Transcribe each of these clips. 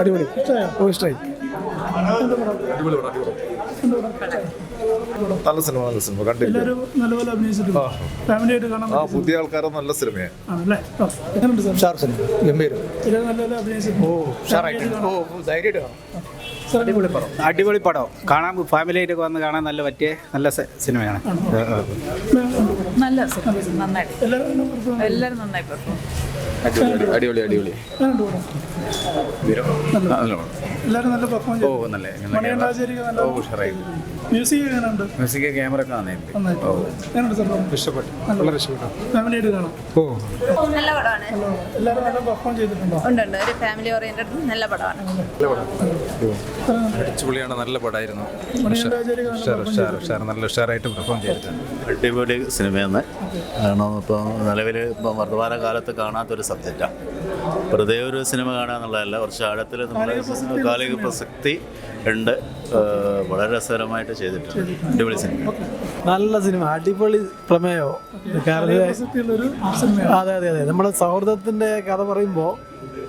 അടിപൊളി. ഓ ഇഷ്ടമായി നല്ല സിനിമ നല്ല സിനിമ. കണ്ടില്ല? എല്ലാവരും നല്ലപോലെ അഭിനയിച്ചിട്ടുണ്ട്. ഫാമിലി ആയിട്ട് കാണാൻ ആ പുതിയ ആൾക്കാരെ നല്ല സിനിമയാണ് ഷാർ സിനിമ. ഗംഭീരം. എല്ലാവരും നല്ലപോലെ അഭിനയിച്ചിട്ടുണ്ട്. ഓ ധൈര്യമായിട്ട് സാർ അടിപൊളി പടം. അടിപൊളി പടം. കാണാൻ ഫാമിലി ആയിട്ട് വന്ന് കാണാൻ നല്ല പറ്റിയ നല്ല സിനിമയാണ്. നല്ല നന്നായിട്ട് എല്ലാവരും നല്ല നന്നായി പെർഫോം അടിപൊളി അടിപൊളി എങ്ങനെയുണ്ട് എല്ലാവരും നല്ല പെർഫോം ഓ നല്ല. നല്ല ഓ ഉഷാറായി. മ്യൂസിക് എങ്ങനെയുണ്ട്? മ്യൂസിക് ക്യാമറ ഒക്കെ നന്നായിട്ട് നന്നായിട്ട് എങ്ങനെയുണ്ട് ഇഷ്ടപ്പെട്ടു. വളരെ ഇഷ്ടപ്പെട്ടു. ഫാമിലി ആയിട്ട് കാണാം. ഓ. നല്ല പടമാണ്. എല്ലാവരും നല്ല പെർഫോം ചെയ്തിട്ടുണ്ടോ? ഉണ്ട് ഒരു ഫാമിലി ഓറിയന്റഡ് നല്ല പടമാണ്. അടിച്ചുപൊളിയാണ് നല്ല പടമായിരുന്നു. നല്ല ഉഷാർ ഉഷാർ ഉഷാർ നല്ല ഉഷാറായിട്ട് പെർഫോം ചെയ്തിട്ടുണ്ട്. അടിപൊളി സിനിമയെന്ന് കാരണം ഇപ്പോൾ നിലവിൽ ഇപ്പോൾ വർത്തമാന കാലത്ത് കാണാത്തൊരു സബ്ജക്റ്റാണ് വെറുതെ ഒരു സിനിമ കാണുക എന്നുള്ളതല്ല കുറച്ച് ആഴത്തിൽ നമ്മുടെ കാലിക പ്രസക്തി ഉണ്ട്. വളരെ രസകരമായിട്ട് ചെയ്തിട്ടുണ്ട്. അടിപൊളി സിനിമ. നല്ല സിനിമ. അടിപൊളി പ്രമേയോ. അതെ അതെ അതെ നമ്മുടെ സൗഹൃദത്തിന്റെ കഥ പറയുമ്പോൾ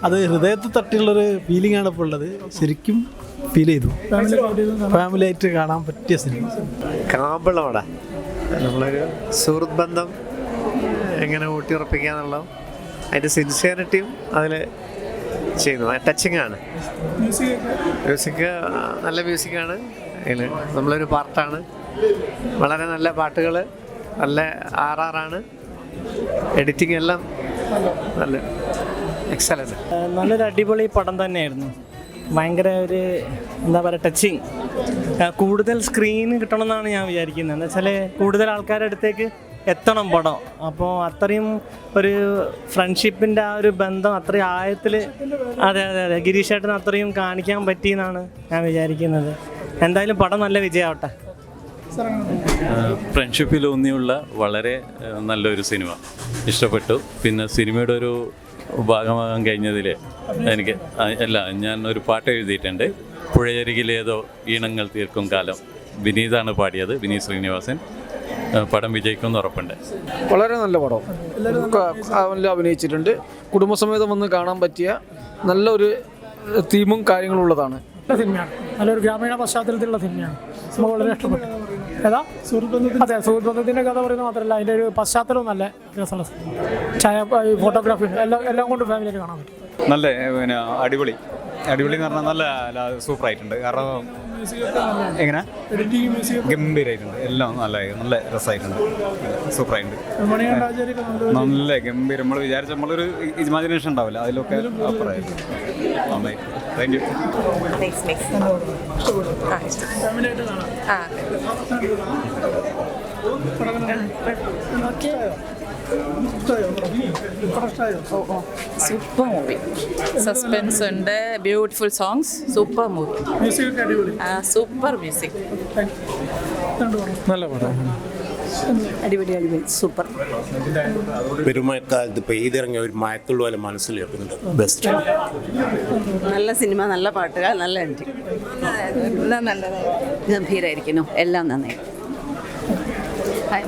അത് ഹൃദയത്തിൽ തട്ടിയുള്ളൊരു ഫീലിംഗ് ആണ് ഇപ്പോൾ ഉള്ളത്. ശരിക്കും ഫീൽ ചെയ്തു. ഫാമിലി ആയിട്ട് കാണാൻ പറ്റിയ സിനിമ. കാമ്പിളമോടെ നമ്മളൊരു സുഹൃത്ത് ബന്ധം എങ്ങനെ ഊട്ടിയുറപ്പിക്കുക എന്നുള്ളതും അതിന്റെ സിൻസിയറിറ്റിയും അതിൽ ചെയ്യുന്നു ടച്ചിങ് ആണ് മ്യൂസിക് നല്ല മ്യൂസിക് ആണ് മ്യൂസിക്കാണ്. അതിൽ നമ്മളൊരു പാർട്ടാണ്. വളരെ നല്ല പാട്ടുകൾ നല്ല ആർ ആറാണ് എഡിറ്റിംഗ് എല്ലാം നല്ല എക്സലന്റ് നല്ലൊരു അടിപൊളി പടം തന്നെയായിരുന്നു. ഭയങ്കര ഒരു എന്താ പറയുക ടച്ചിങ്. കൂടുതൽ സ്ക്രീൻ കിട്ടണമെന്നാണ് ഞാൻ വിചാരിക്കുന്നത്. എന്താ വെച്ചാൽ കൂടുതൽ ആൾക്കാരുടെ അടുത്തേക്ക് എത്തണം പടം. അപ്പോൾ അത്രയും ഒരു ഫ്രണ്ട്ഷിപ്പിന്റെ ആ ഒരു ബന്ധം അത്രയും ആഴത്തിൽ അതെ അതെ അതെ. ഗിരീഷ് ഏട്ടന് അത്രയും കാണിക്കാൻ പറ്റിയെന്നാണ് ഞാൻ വിചാരിക്കുന്നത്. എന്തായാലും പടം നല്ല വിജയമാവട്ടെ ഫ്രണ്ട്ഷിപ്പിലൂന്നിയുള്ള വളരെ നല്ലൊരു സിനിമ. ഇഷ്ടപ്പെട്ടു. പിന്നെ സിനിമയുടെ ഒരു ഭാഗമാകാൻ കഴിഞ്ഞതിൽ എനിക്ക് അല്ല ഞാൻ ഒരു പാട്ട് എഴുതിയിട്ടുണ്ട്. പുഴയരികിലേതോ ഈണങ്ങൾ തീർക്കും കാലം. വിനീതാണ് പാടിയത് വിനീത് ശ്രീനിവാസൻ. പടം വിജയിക്കുമെന്ന് ഉറപ്പുണ്ട്. വളരെ നല്ല പടം. അവനിൽ അഭിനയിച്ചിട്ടുണ്ട്. കുടുംബസമേതം വന്ന് കാണാൻ പറ്റിയ നല്ലൊരു തീമും കാര്യങ്ങളും ഉള്ളതാണ് നല്ല സിനിമയാണ്. നല്ലൊരു ഗ്രാമീണ പശ്ചാത്തലത്തിലുള്ള സിനിമയാണ്. നമുക്ക് വളരെ ഇഷ്ടപ്പെട്ടു. ഏതാ? സുഹൃത്ത് അതെ സുഹൃത്ത് ബന്ധത്തിന്റെ കഥ പറയുന്നത് മാത്രമല്ല അതിന്റെ ഒരു പശ്ചാത്തലവും നല്ല രസമുള്ള സിനിമ ഛായ ഫോട്ടോഗ്രാഫി എല്ലാം എല്ലാം കൊണ്ട് ഫാമിലിയൊക്കെ കാണാൻ പറ്റും. നല്ല പിന്നെ അടിപൊളി. അടിപൊളി എന്ന് പറഞ്ഞാൽ നല്ല സൂപ്പർ ആയിട്ടുണ്ട് കാരണം എങ്ങനെ? ഗംഭീരമായിട്ടുണ്ട് എല്ലാം നല്ല നല്ല രസമായിട്ടുണ്ട്. സൂപ്പർ ആയിട്ടുണ്ട് നല്ല ഗംഭീരം. നമ്മൾ വിചാരിച്ച നമ്മളൊരു ഇമാജിനേഷൻ ഉണ്ടാവില്ല. അതിലൊക്കെ അപ്പുറമായിരുന്നു. നന്നായി. താങ്ക് യു ഫാമിലി ഇഷ്ടമായോ സൂപ്പർ മൂവി സസ്പെൻസ് ഉണ്ട് beautiful songs. Super movie. Music അടിപൊളി. Super music. നല്ല പടം അടിപൊളി അടിപൊളി. സൂപ്പർ. പെരുമഴക്കാലത്ത് പെയ്തിറങ്ങിയ ഒരു മയക്കുള്ള പോലെ മനസ്സിൽ വെക്കുന്നുണ്ട് ബെസ്റ്റ് നല്ല സിനിമ നല്ല പാട്ടുകൾ നല്ല എൻട്രി എല്ലാം നല്ലതായി ഗംഭീരായിരിക്കുന്നു. എല്ലാം നന്നായി.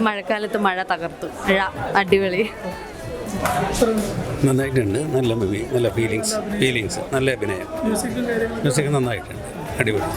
മഴക്കാലത്ത് മഴ തകർത്തു. മഴ അടിപൊളി. നന്നായിട്ടുണ്ട്. നല്ല മൂവി നല്ല ഫീലിങ്സ് ഫീലിങ്സ് നല്ല അഭിനയം. മ്യൂസിക് നന്നായിട്ടുണ്ട്. അടിപൊളി.